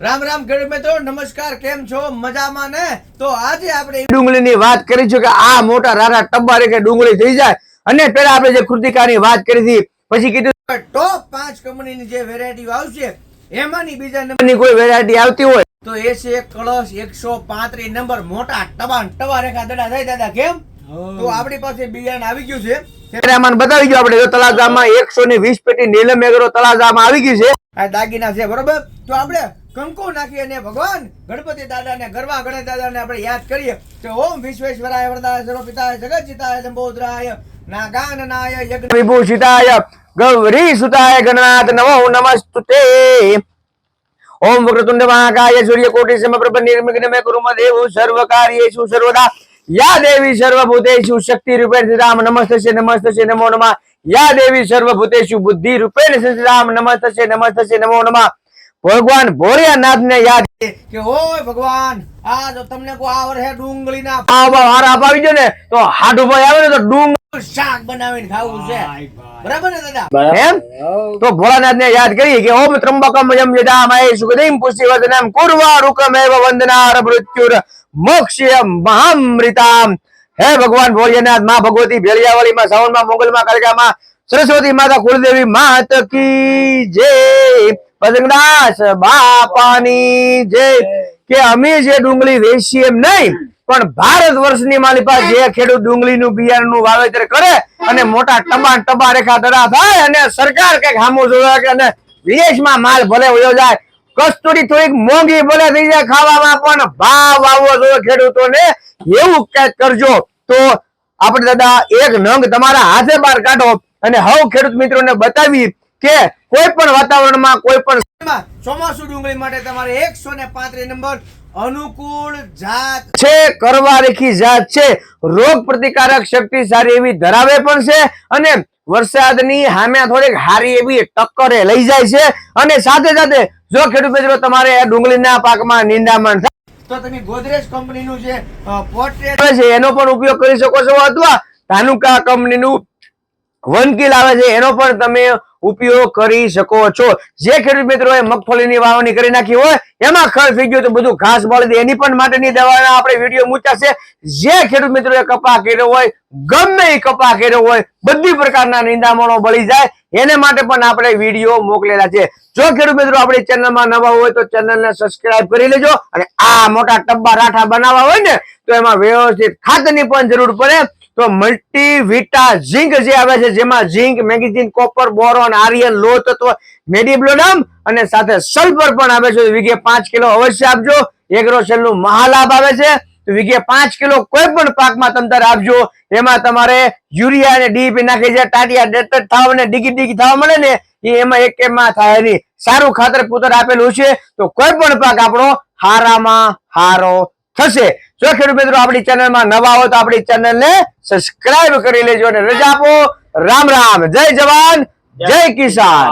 રામ રામ ગરીબ મિત્રો નમસ્કાર કેમ છો? મજામાં ને? તો આજે આપણે ડુંગળીની વાત કરીશું કે આ મોટા રારા ટબ્બા કે ડુંગળી થઈ જાય. અને પેલા આપણે જે કૃતિકાની વાત કરી હતી પછી કીધું ટોપ પાંચ કંપનીની જે વેરાયટી આવશે એમાંની બીજા નંબરની કોઈ વેરાયટી આવતી હોય. તો એ છે કળશ એકસો પાંત્રીસ નંબર મોટા ટબા ને ટબા રેખા દડા થાય દાદા કેમ? તો આપણી પાસે બિયારણ આવી ગયું છે. ત્યારે બતાવી ગયું આપણે જો તળાજામાં એકસો ની વીસ પેટી નીલમ એગ્રો તળાજામાં આવી ગયું છે. આ દાગીના છે બરોબર? તો આપણે કંકુ નાખી અને ભગવાન ગણપતિ દાદાને, ગરવા ગણેશ દાદાને આપણે યાદ કરીએ કે ઓમ વિશ્વેશ્વરાય વરદાય સર્વપિતાય જગતચિતાય લંબોદરાય, નાગાનનાય, યજ્ઞ વિભૂષિતાય, ગૌરી સુતાય, ગણનાથ નમો નમસ્તુતે. ઓમ વક્રતુંડ મહાકાય સૂર્યકોટિ સમપ્રભ નિર્વિઘ્ન મે કુરુ દેવ સર્વ સર્વદા. યા દેવી સર્વભૂતેષુ શક્તિ રૂપેણ રામ નમસ્તે નમસ્તે, નમો નમઃ. યા દેવી સર્વભૂતેષુ બુદ્ધિ રૂપેણ રામ નમસ્તે નમસ્તે, નમો નમઃ. ભગવાન ભોળિયાનાથ ને યાદ કે ઓય ભગવાન આ જો તમને કો આવર હે ડુંગળી ના આ હારા અપાવી જો ને તો હાડુ ભાઈ આવે ને તો ડુંગ શાક બનાવીને ખાવું છે. બરાબર ને દાદા? એમ? તો ભોળાનાથ ને યાદ કરી કે ઓમ ત્રંબકમ યમ યદામહે સુગંધિમ પુષ્ટિવર્ધનમ કુર્વારુકમ એવ વંદનાર મૃત્યુર મોક્ષયમ મહામૃતામ. હે ભગવાન ભોળિયાનાથમાં ભગવતી ભેળિયાવાળી માં સાવનમાં મોગલ માં કાલિકામાં સરસ્વતી માતા કુળદેવી માત કી જય. પદંગદાસ બાપાની જય કે અમે જે ડુંગળી વેચીએ એમ નહીં, પણ ભારત વર્ષની માલિકા જે ખેડૂત ડુંગળીનું બિયારણનું વાવેતર કરે અને મોટા ટબા ટબા રેખા દડા થાય અને સરકાર કંઈક હામું જોવે અને વિદેશમાં માલ ભલે વયો જાય, કસ્તુરી થોડીક મોંઘી ભલે થઈ જાય ખાવામાં, પણ ભાવ આવવો જોઈએ ખેડૂતોને, એવું કંઈક કરજો. તો આપણે દાદા, એક નંગ તમારા હાથે બહાર કાઢો અને હવ ખેડૂત મિત્રોને બતાવી કે કોઈ પણ વાતાવરણમાં કોઈ પણ ચોમાસુ ડુંગળી માટે તમારે એકસો ને પાંત્રીસ નંબર અનુકૂળ જાત છે કરવા રેખી જાત છે. રોગ પ્રતિકારક શક્તિ સારી એવી ધરાવે પણ છે અને વરસાદની હામે થોડીક હારી એવી ટક્કરે લઈ જાય છે. અને સાથે સાથે જો ખેડૂત મિત્રો તમારે આ ડુંગળીના પાકમાં નિંદામણ તો તમે ગોદરેજ કંપનીનું જે પોર્ટ્રેટ છે એનો પણ ઉપયોગ કરી શકો છો. અથવા ધાનુકા કંપનીનું વનકીલ આવે છે, એનો પણ તમે ઉપયોગ કરી શકો છો. જે ખેડૂત મિત્રોએ મગફળીની વાવણી કરી નાખી હોય, એમાં ખર્ચ થઈ ગયો તો બધું ઘાસ બળી દે. એની પણ માટેની દવાના આપણે વીડિયો મૂક્યા છે. જે ખેડૂત મિત્રોએ કપા કર્યો હોય, ગમે એ કપા કર્યો હોય, બધી પ્રકારના નિંદામણો બળી જાય. એને માટે પણ આપણે વીડિયો મોકલેલા છે. જો ખેડૂત મિત્રો આપણી ચેનલમાં નવા હોય તો ચેનલને સબસ્ક્રાઇબ કરી લેજો. અને આ મોટા ટબ્બા રાઠા બનાવવા હોય ને, તો એમાં વ્યવસ્થિત ખાતરની પણ જરૂર પડે. તો મલ્ટીવિટા ઝીંક જે આવે છે, જેમાં zinc magazine copper boron iron લો તત્વ મેડિબ્લોડમ અને સાથે સલ્ફર પણ આવે છે. વીઘે પાંચ કિલો અવશ્ય આપજો. એગ્રોસેલ સેલનું મહાલાભ આવે છે. વીઘે પાંચ કિલો કોઈ પણ પાકમાં તમતાર આપજો. એમાં તમારે યુરિયા અને ડીપી નાખી છે. ટાટિયા ડેટર થાવ ને ડીગી ડીગી થવા મળે ને, એ એમાં એક એમાં થાય નહીં સારું ખાતર પૂતર આપેલું છે. તો કોઈ પણ પાક આપણો હારામાં હારો થશે. જો ખેડૂત મિત્રો આપણી ચેનલમાં નવા હો તો આપણી ચેનલને સબસ્ક્રાઇબ કરી લેજો અને રજા આપો. રામ રામ. જય જવાન. જય કિસાન.